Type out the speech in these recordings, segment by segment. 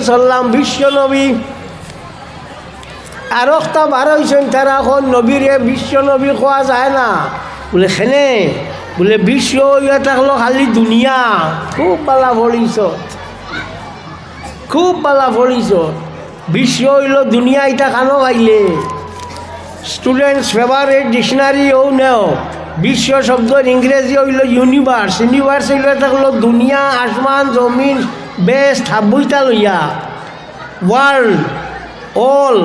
সাল্লাম, বিশ্ব নবী। আর একটা বার হয়েছেন তারা এখন নবীরে বিশ্ব নবী খোয়া যায় না। বলে, খেনে? বলে, বিশ্ব ইয়ে থাকল খালি দুনিয়া। খুব পালা ভরিস খুব পালা ভরিস বিশ্ব হইল দুনিয়া ইটা খানো খাইলে। স্টুডেন্টস ফেভারেট ডিকশনারি ও নেও। বিশ্ব শব্দের ইংরেজি হইল ইউনিভার্স ইউনিভার্স হইল থাকল দুনিয়া, আসমান, জমিন বেস্ট হাবুইটা লইয়া। World all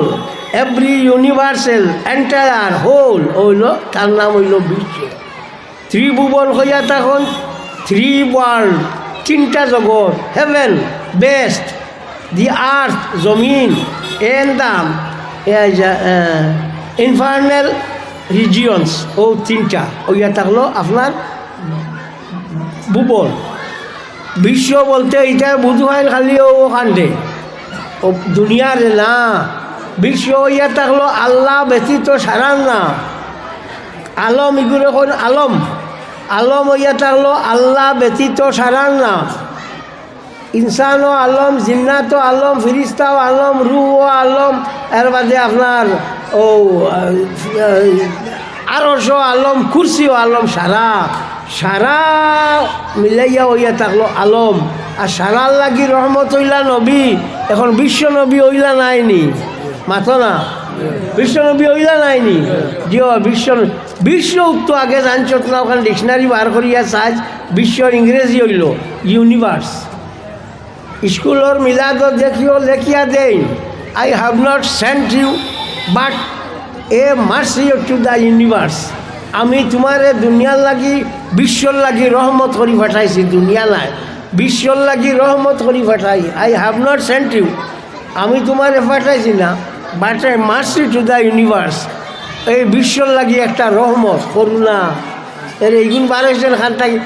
every universal entire whole হইল, তার নাম হইল বিশ্ব। ত্রিভুবন হইয়া তখন থ্রি ওয়ার্ল্ড তিনটা জগৎ হেভেন বেস্ট দি আর্থ জমিন এন দাম ইনফার্নাল রিজিয়ন্স ও তিনটা ওইয়া থাকল আপনার ভুবন বিশ্ব বলতে এইটা বুধ হয় খালি কান্দে ও দুনিয়ার না। বিশ্ব ইয়া থাকল আল্লাহ ব্যতীত সারান না। আলম এগুলো কোন আলম। আলম ইয়া থাকল আল্লাহ ব্যতীত সারান না। ইনসানও আলম, জিন্নাতো আলম ফিরিস্তাও আলম রুও আলম, এর বাদে আপনার ও আরশো আলম কুরসিও আলম সারা। সারা মিলাইয়া হইয়া থাকল আলম। আর সারার লাগি রহমত হইলা নবী। এখন বিশ্ব নবী হইলা নাইনি। মাথো না? বিশ্ব নবী হইলা নাইনি। জিও বিশ্ব বিশ্ব তো আগে জানছত না, ওখানে ডিকশনারি বার করিয়া চাই বিশ্বর ইংরেজি হইল। ইউনিভার্স। স্কুলের মিলাদ দেখিও লেখিয়া দেই I have not sent you but a mercy you to the universe আমি তোমার দুনিয়ার লাগি, বিশ্বর লাগি রহমত করি পাঠাইছি, দুনিয়া নাই। বিশ্বর লাগি রহমত করি পাঠাই। I have not sent you আমি তোমার পাঠাইছি না। But a mercy to the universe এই বিশ্বর লাগি একটা রহমত, করুণা। এর এইগুন বারোজন খান থাকি,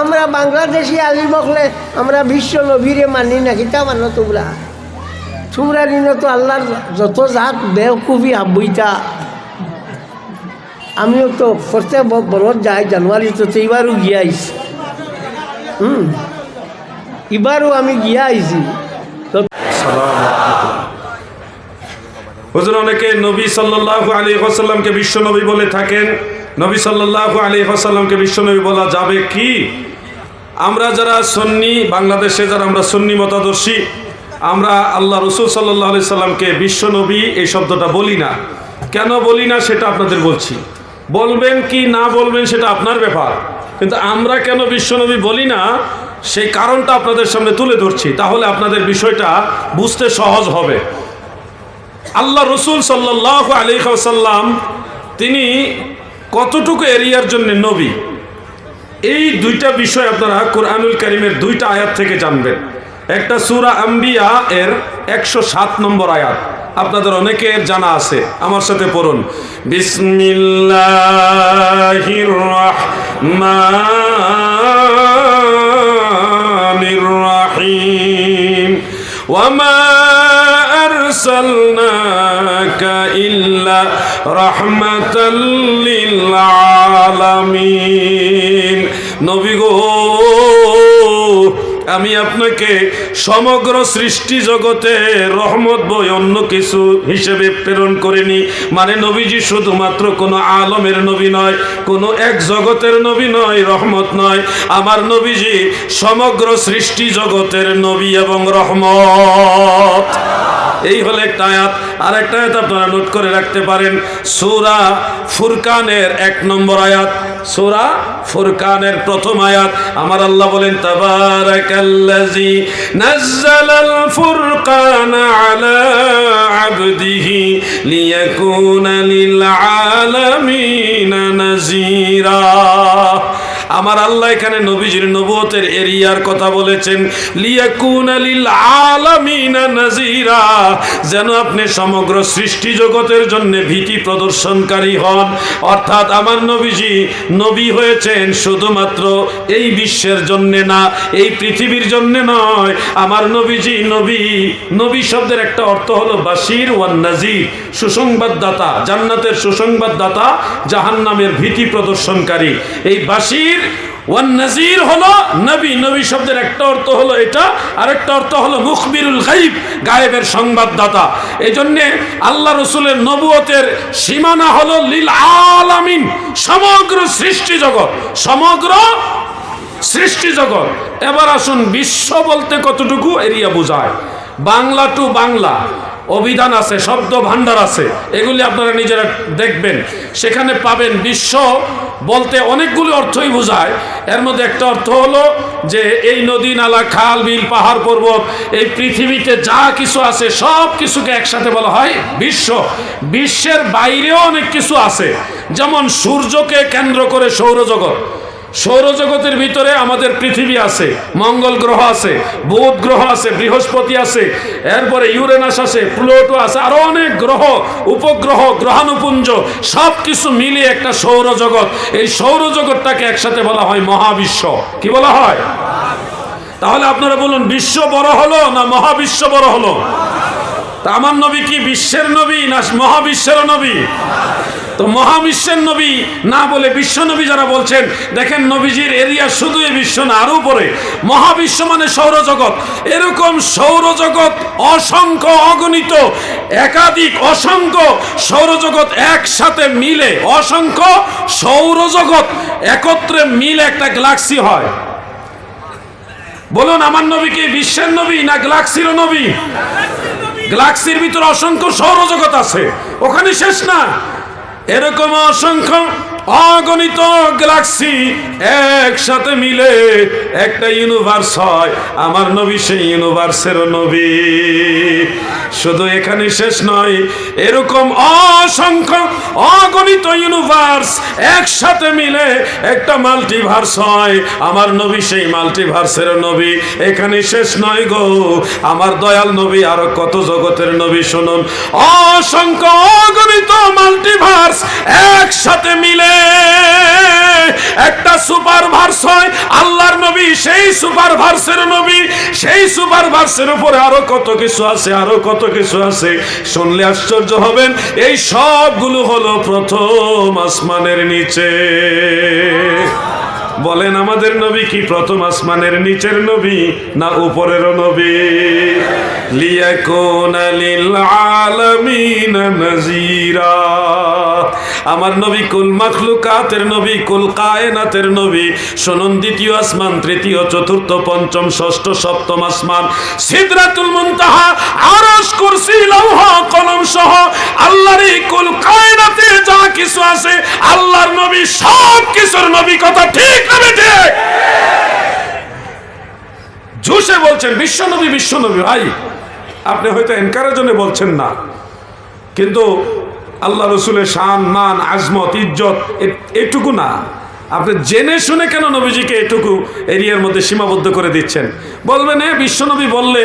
আমরা বাংলাদেশি আলি বকলে আমরা বিশ্ব নবীরে মানি না, কিতা মানো তোমরা? তোমরা দিন তো আল্লাহর যত জাত বেওকুফি হাবইতা আমিও তো প্রত্যেক বরত যাই, জানুয়ারি তো এবারও গিয়া আইছি। হুম এবারও আমি গিয়া আইছি। তো হুজুর, অনেকে নবী সাল্লাল্লাহু আলাইহি ওয়াসাল্লামকে বিশ্ব নবী বলে থাকেন। নবী সাল্লাল্লাহু আলাইহি ওয়াসাল্লামকে বিশ্ব নবী বলা যাবে কি? আমরা যারা সন্নি, বাংলাদেশে যারা আমরা সন্নি মতাদর্শী, আমরা আল্লাহ রসুল সাল্লাহ আলি সাল্লামকে বিশ্ব নবী এই শব্দটা বলি না। কেন বলি না সেটা আপনাদের বলছি। বলবেন কি না বলবেন সেটা আপনার ব্যাপার। কিন্তু আমরা কেন বিশ্বনবী বলি না, সেই কারণটা আপনাদের সামনে তুলে ধরছি। তাহলে আপনাদের বিষয়টা বুঝতে সহজ হবে। আল্লাহ রসুল সাল্লাহ আলী সাল্লাম তিনি কতটুকু এরিয়ার জন্য নবী? এই দুইটা বিষয় আপনারা কোরআনুল করিমের দুইটা আয়াত থেকে জানবেন। একটা সুরা আম্বিয়া এর একশো সাত নম্বর আয়াত। আপনাদের অনেকের জানা আছে আমার সাথে পড়ুন। বিসমিল্লাহির ওয়ামা ইল্লা নবী গো আমি আপনাকে সমগ্র সৃষ্টি জগতে রহমত বই অন্য কিছু হিসেবে প্রেরণ করিনি। মানে নবীজি শুধুমাত্র কোনো আলমের নবী নয়, কোনো এক জগতের নবী নয়, রহমত নয়। আমার নবীজি সমগ্র সৃষ্টি জগতের নবী এবং রহমত। এই হলো একটা আয়াত। আর একটা আয়াত আপনারা নোট করে রাখতে পারেন। সূরা ফুরকানের এক নম্বর আয়াত। সূরা ফুরকানের প্রথম আয়াত। আমার আল্লাহ বলেন, তাবারাকাল্লাযী নাযালাল ফুরকান আলা আবদিহি লিয়াকুনা লিল আলামিনা নাযীরা। আমার আল্লাহ এখানে নবীজির নবুয়তের এরিয়ার কথা বলেছেন, লিয়াকুন আলামিনা নাজিরা যেন আপনি সমগ্র সৃষ্টি জগতের জন্য ভীতি প্রদর্শনকারী হন। অর্থাৎ আমার নবীজি নবী হয়েছেন শুধুমাত্র এই বিশ্বের জন্য না, এই পৃথিবীর জন্য নয়। আমার নবীজি নবী নবী শব্দের একটা অর্থ হলো বাসির ওয়ান নাজির সুসংবাদদাতা, জান্নাতের সুসংবাদদাতা, জাহান্নামের ভীতি প্রদর্শনকারী। এই বাসির ওয়ান নাজির হলো নবী। নবী শব্দের একটা অর্থ হলো এটা, আরেকটা অর্থ হলো মুখবিরুল গাইব গায়েবের সংবাদদাতা। এই জন্যে আল্লাহ রসুলের নবুয়তের সীমানা হলো লিল আলামিন, সমগ্র সৃষ্টি জগৎ, সমগ্র সৃষ্টি জগৎ। এবার আসুন বিশ্ব বলতে কতটুকু এরিয়া বোঝায়। বাংলা টু বাংলা। অভিধান আছে, শব্দ ভাণ্ডার আছে, এগুলি আপনারা নিজেরা দেখবেন। সেখানে পাবেন বিশ্ব বলতে অনেকগুলি অর্থই বোঝায়। এর মধ্যে একটা অর্থ হলো যে এই নদী, নালা, খাল, বিল, পাহাড়, পর্বত, এই পৃথিবীতে যা কিছু আছে, সব কিছুকে একসাথে বলা হয় বিশ্ব। বিশ্বের বাইরেও অনেক কিছু আছে। যেমন সূর্যকে কেন্দ্র করে সৌরজগৎ। সৌরজগতের ভিতরে আমাদের পৃথিবী আছে, মঙ্গল গ্রহ আছে, বুধ গ্রহ আছে, বৃহস্পতি আছে, এরপরে ইউরেনাস আছে, প্লুটো আছে, আরও অনেক গ্রহ, উপগ্রহ, গ্রহাণুপুঞ্জ সব কিছু মিলিয়ে একটা সৌরজগৎ। এই সৌরজগৎটাকে একসাথে বলা হয় মহাবিশ্ব। কি বলা হয়? তাহলে আপনারা বলুন, বিশ্ব বড় হলো না মহাবিশ্ব বড় হলো? তা আমার নবী কি বিশ্বের নবী না মহাবিশ্বের নবী? তো মহাবিশ্বের নবী না বলে বিশ্ব নবী যারা বলছেন, দেখেন নবীজির এরিয়া শুধু এই বিশ্ব না আরও পরে মহাবিশ্ব মানে সৌরজগৎ। এরকম সৌরজগৎ অসংখ্য অগণিত, একাধিক অসংখ্য সৌরজগৎ একসাথে মিলে, অসংখ্য সৌরজগৎ একত্রে মিলে একটা গ্যালাক্সি হয়। বলুন, আমার নবী কি বিশ্বের নবী না গ্যালাক্সির নবী? গ্যালাক্সির ভিতরে অসংখ্য সৌরজগৎ আছে। ওখানে শেষ না। এরকম অসংখ্য অগণিত গ্যালাক্সি একসাথে মিলে একটা ইউনিভার্স হয়। আমার নবী সেই ইউনিভার্সের নবী। শুধু এখানে শেষ নয়, এরকম অসংখ্য অগণিত ইউনিভার্স একসাথে মিলে একটা মাল্টিভার্স হয়। আমার নবী সেই মাল্টিভার্সের নবী। এখানে শেষ নয় গো, আমার দয়াল নবী আরও কত জগতের নবী শুনুন। অসংখ্য অগণিত মাল্টিভার্স একসাথে মিলে একটা সুপার ভার্স হয় আল্লাহর নবী, সেই সুপার ভার্সের নবী, সেই সুপার ভার্সের উপরে আরও কত কিছু আছে, আরও কত কিছু আছে। শুনলে আশ্চর্য হবেন, এই সবগুলো হলো প্রথম আসমানের নিচে। বলেন, আমাদের নবী কি প্রথম আসমানের নিচের নবী না উপরের নবী? নাজিরা আমার নবী কুল মাখলুকাতের নবী কুল কায়নাতের নবী? শুনুন, দ্বিতীয় আসমান, তৃতীয়, চতুর্থ, পঞ্চম, ষষ্ঠ, সপ্তম আসমান। সিদরাতুল মুনতাহা, আরশ, কুরসি, লৌহ, কলম সহ আল্লাহর কুল কায়নাতে যা কিছু আছে, আল্লাহর নবী সব কিছুর নবী। কথা ঠিক না বেঠে জোশে বলছেন, বিশ্বনবী বিশ্বনবী, ভাই, আপনি হয়তো এনকারের জন্য বলছেন না, কিন্তু আল্লাহ রসুলের শান, মান, আজমত, ইজ্জত এটুকু না। আপনি জেনে শুনে কেন নবীজিকে এটুকু এরিয়ার মধ্যে সীমাবদ্ধ করে দিচ্ছেন? বলবেন, এ, বিশ্বনবী বললে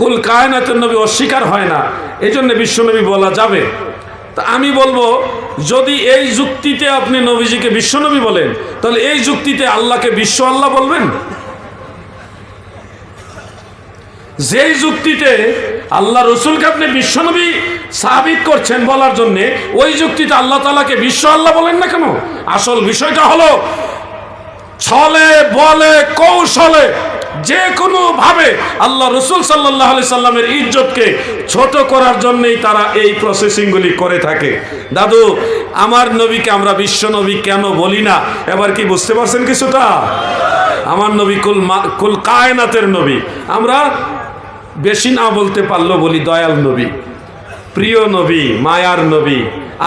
কুল কায়নাতের নবী অস্বীকার হয় না এই জন্য বিশ্বনবী বলা যাবে। তা আমি বলব, যদি এই যুক্তিতে আপনি নবীজিকে বিশ্বনবী বলেন, তাহলে এই যুক্তিতে আল্লাহকে বিশ্ব আল্লাহ বলবেন? যেই যুক্তিতে আল্লাহ রসুলকে আপনি বিশ্বনবী সাবিত করছেন বলার জন্যে, ওই যুক্তিতে আল্লাহ তালাকে বিশ্ব আল্লাহ বলেন না কেন? আসল বিষয়টা হলো, ছলে, বলে, কৌশলে যে কোনো ভাবে আল্লাহ রসুল সাল্লাহ আলি সাল্লামের ইজ্জতকে ছোট করার জন্যেই তারা এই প্রসেসিংগুলি করে থাকে। দাদু, আমার নবীকে আমরা বিশ্ব নবী কেন বলি না? এবার কি বুঝতে পারছেন কিছুটা? আমার নবী কুল কুল কায়নাতের নবী। আমরা বেশি না বলতে পারল বলি দয়াল নবী প্রিয় নবী মায়ার নবী।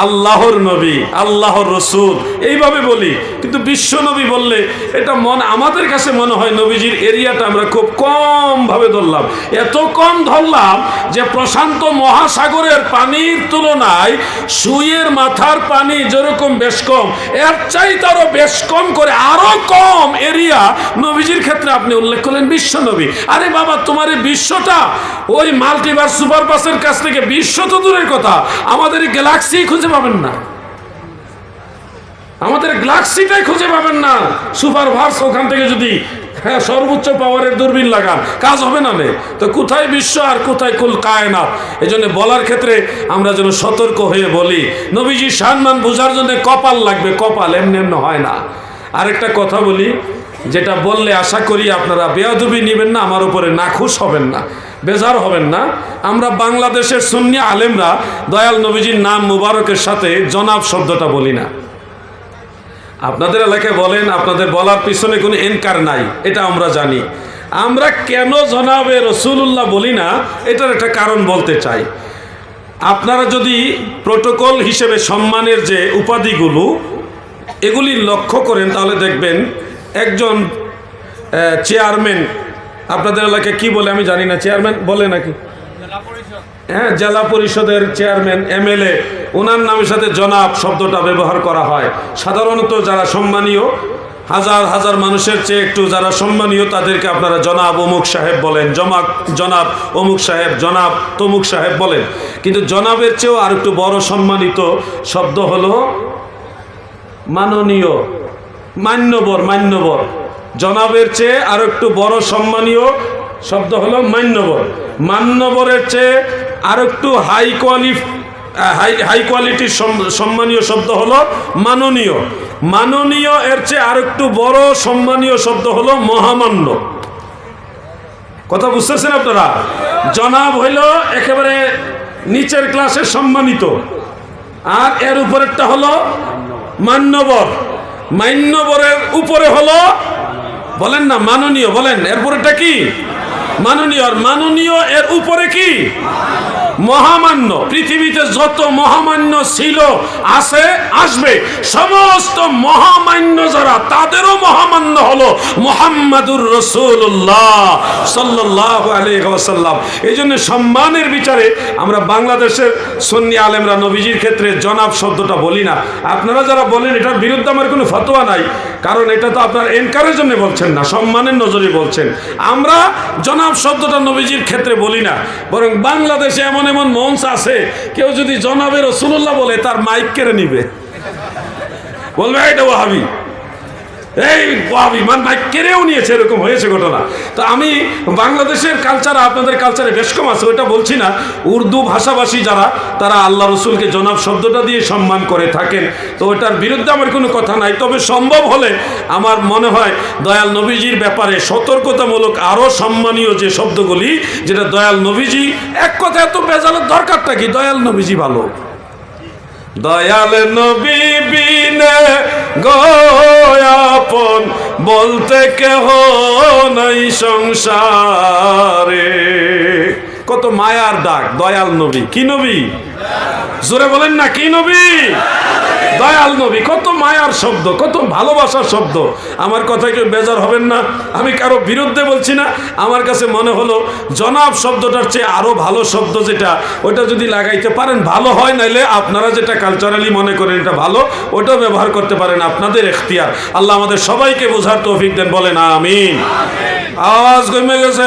আল্লাহর নবী, আল্লাহর রসুল। এইভাবে বলি, কিন্তু বিশ্ব নবী বললে এটা মন আমাদের কাছে মনে হয় নবীজির এরিয়াটা আমরা খুব কম ভাবে ধরলাম। এত কম ধরলাম যে প্রশান্ত মহাসাগরের পানির তুলনায় সুইয়ের মাথার পানি যেরকম বেশ কম, এর চাইতে আরও বেশ কম করে আরও কম এরিয়া নবীজির ক্ষেত্রে আপনি উল্লেখ করলেন বিশ্ব নবী। আরে বাবা, তোমার এই বিশ্বটা, ওই মাল্টিভার্স সুপার বাসের কাছ থেকে বিশ্ব তো দূরের কথা, আমাদের গ্যালাক্সি খুঁজে পাবেন না। আমাদের গ্যালাক্সিটাই খুঁজে পাবেন না। সুপার ভার্স ওখান থেকে যদি হ্যাঁ সর্বোচ্চ পাওয়ারের দূরবীন লাগান। কাজ হবে না নে। তো কোথায় বিশ্ব আর কোথায় কুল কায়নাত? এই জন্য বলার ক্ষেত্রে আমরা যেন সতর্ক হয়ে বলি, নবীজি সম্মান বোঝার জন্য কপাল লাগবে। কপাল এমনি এমনি হয় না। আরেকটা কথা বলি যেটা বললে আশা করি আপনারা বেয়াদুবি নেবেন না, আমার উপরে নাখুশ হবেন না, বেজার হবেন না। আমরা বাংলাদেশের সুন্নি আলেমরা, দয়াল নবীজির নাম মুবারকের সাথে জনাব শব্দটা বলি না। আপনাদের এলাকায় বলেন, আপনাদের বলার পিছনে কোনো এনকার নাই, এটা আমরা জানি। আমরা কেন জনাবে রসুল্লাহ বলি না, এটার একটা কারণ বলতে চাই। আপনারা যদি প্রোটোকল হিসেবে সম্মানের যে উপাধিগুলো, এগুলি লক্ষ্য করেন, তাহলে দেখবেন একজন চেয়ারম্যান আপনাদের এলাকায় কি বলে আমি জানি না চেয়ারম্যান বলে নাকি? হ্যাঁ জেলা পরিষদের চেয়ারম্যান এমএলএ ওনার নামের সাথে জনাব শব্দটা ব্যবহার করা হয়। সাধারণত যারা সম্মানীয়, হাজার হাজার মানুষের চেয়ে একটু যারা সম্মানীয়, তাদেরকে আপনারা জনাব অমুক সাহেব বলেন, জমাক, জনাব অমুক সাহেব, জনাব তমুক সাহেব বলেন। কিন্তু জনাবের চেয়েও আর একটু বড় সম্মানিত শব্দ হলো মাননীয় মান্যবর মান্যবর। জনাবের চেয়ে আর একটু বড় সম্মানীয় শব্দ হলো মান্যবর। মান্যবরের চেয়ে আর একটু হাই কোয়ালি হাই হাই কোয়ালিটির সম্মানীয় শব্দ হলো মাননীয়। মাননীয় এর চেয়ে আর একটু বড় সম্মানীয় শব্দ হলো মহামান্য। কথা বুঝতেছেন আপনারা? জনাব হইল একেবারে নিচের ক্লাসে সম্মানিত। আর এর উপরেরটা হলো মান্যবর। মান্যবরের উপরে হলো বলেন না মাননীয় বলেন এরপরেটা কি? মাননীয় মাননীয় এর উপরে কি? মহামান্য, পৃথিবীতে যত মহামান্য ছিল, আছে, আসবে, সমস্ত মহামান্য যারা, তাদেরও মহামান্য হলো মোহাম্মদুর রসুল্লাহ সাল্লাহ আলহাম এই জন্য সম্মানের বিচারে আমরা বাংলাদেশের সন্নি আলেমরা নবীজির ক্ষেত্রে জনাব শব্দটা বলি না। আপনারা যারা বলেন, এটার বিরুদ্ধে আমার কোনো ফতোয়া নাই, কারণ এটা তো আপনার এনকারের জন্য বলছেন না, সম্মানের নজরে বলছেন। আমরা জনাব শব্দটা নবীজির ক্ষেত্রে বলি না, বরং বাংলাদেশে এমন এমন মঞ্চ আছে, কেউ যদি জনাবের রসুল্লাহ বলে, তার মাইক কেড়ে নিবে। বলবে এটা ওহাবি এই ওহাবি মান মাইক কেড়েও নিয়েছে এরকম হয়েছে ঘটনা। তো আমি বাংলাদেশের কালচার আপনাদের কালচারে বেশ কম আছে ওটা বলছি না। উর্দু ভাষাভাষী যারা, তারা আল্লাহ রসুলকে জনাব শব্দটা দিয়ে সম্মান করে থাকেন। তো ওটার বিরুদ্ধে আমার কোনো কথা নাই। তবে সম্ভব হলে আমার মনে হয় দয়াল নবীজির ব্যাপারে সতর্কতামূলক আরও সম্মানীয় যে শব্দগুলি, যেটা দয়াল নবীজি, এক কথা এত বেজালের দরকারটা কি? দয়াল নবীজি ভালো। দয়াল নবী বিনে গয়াপন বলতে কেহ নাই সংসারে। কত মায়ার ডাক, দয়াল নবী। কি নবী? জোরে বলেন না, কি নবী? দয়াল নবী, কত মায়ার শব্দ, কত ভালোবাসার শব্দ। আমার কথা কেউ বেজার হবেন না, আমি কারও বিরুদ্ধে বলছি না। আমার কাছে মনে হলো, জনাব শব্দটার চেয়ে আরও ভালো শব্দ যেটা, ওটা যদি লাগাইতে পারেন, ভালো হয়, নাইলে আপনারা যেটা কালচারালি মনে করেন এটা ভালো, ওটাও ব্যবহার করতে পারেন আপনাদের এখতিয়ার। আল্লাহ আমাদের সবাইকে বোঝার তৌফিক দেন, বলেন আমিন। আওয়াজ কমে গেছে